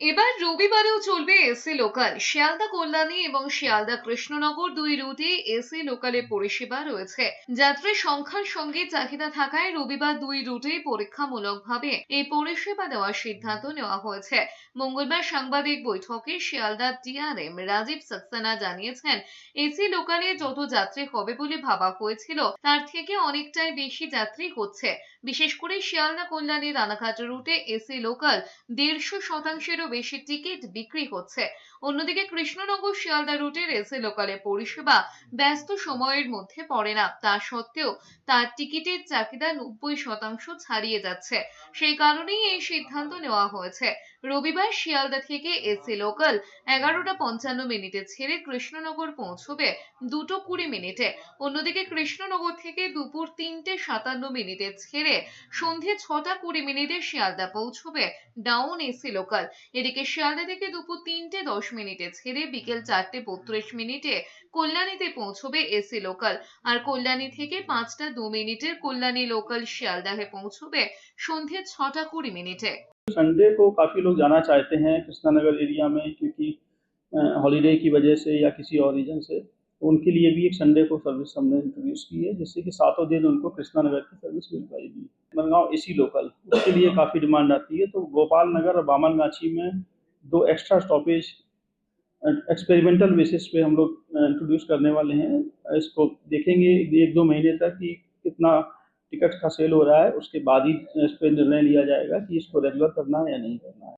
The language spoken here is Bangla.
এবার রবিবারেও চলবে এসি লোকাল। শিয়ালদা, কল্যাণী এবং শিয়ালদা, কৃষ্ণনগর দুই রুটে এসি লোকালের পরিষেবা রয়েছে। যাত্রী সংখ্যার সঙ্গে চাহিদা থাকায় রবিবার দুই রুটে পরীক্ষামূলকভাবে এই পরিষেবা দেওয়ার সিদ্ধান্ত নেওয়া হয়েছে। মঙ্গলবার সাংবাদিক বৈঠকে শিয়ালদা টিআরএম রাজীব সাক্সেনা জানিয়েছেন, এসি লোকালে যত যাত্রী হবে বলে ভাবা হয়েছিল, তার থেকে অনেকটাই বেশি যাত্রী হচ্ছে। বিশেষ করে শিয়ালদা, কল্যাণী, রানাঘাট রুটে এসি লোকাল দেড়শো শতাংশেরও বেশি টিকিট বিক্রি হচ্ছে। অন্যদিকে কৃষ্ণনগর শিয়ালদা রুটের এসি লোকালে পরিষেবা ব্যস্ত সময়ের মধ্যে পড়ে না। তা সত্ত্বেও তার টিকিটের চাহিদা নব্বই শতাংশ ছাড়িয়ে যাচ্ছে। সেই কারণেই এই সিদ্ধান্ত নেওয়া হয়েছে। রবিবার শিয়ালদা থেকে এসি লোকাল এগারোটা পঞ্চান্ন মিনিটে ছেড়ে কৃষ্ণনগর পৌঁছবে দুটো কুড়ি মিনিটে। অন্যদিকে কৃষ্ণনগর থেকে দুপুর তিনটে সাতান্ন মিনিটে ছেড়ে সন্ধে ছটা কুড়ি মিনিটে শিয়ালদা পৌঁছবে ডাউন এসি লোকাল এদিকে শিয়ালদা থেকে দুপুর তিনটে দশ মিনিটে ছেড়ে বিকেল চারটে বত্রিশ মিনিটে কল্যাণীতে পৌঁছবে এসি লোকাল আর কল্যাণী থেকে পাঁচটা দু মিনিটের কল্যাণী লোকাল শিয়ালদাহে পৌঁছবে সন্ধে ছটা কুড়ি মিনিটে संडे को काफ़ी लोग जाना चाहते हैं कृष्णानगर एरिया में क्योंकि हॉलीडे की वजह से या किसी और रीजन से तो उनके लिए भी एक संडे को सर्विस हमने इंट्रोड्यूस की है जिससे कि सातों दिन उनको कृष्णानगर की सर्विस मिल पाएगी बनगांव एसी लोकल उसके लिए काफ़ी डिमांड आती है। तो गोपाल नगर और बामनगाछी में दो एक्स्ट्रा स्टॉपेज एक्सपेरिमेंटल बेसिस पे हम लोग इंट्रोड्यूस करने वाले हैं। इसको देखेंगे एक दो महीने तक कि कितना टिकट का सेल हो रहा है। उसके बाद ही इस पर निर्णय लिया जाएगा कि इसको रेगुलर करना है या नहीं करना है।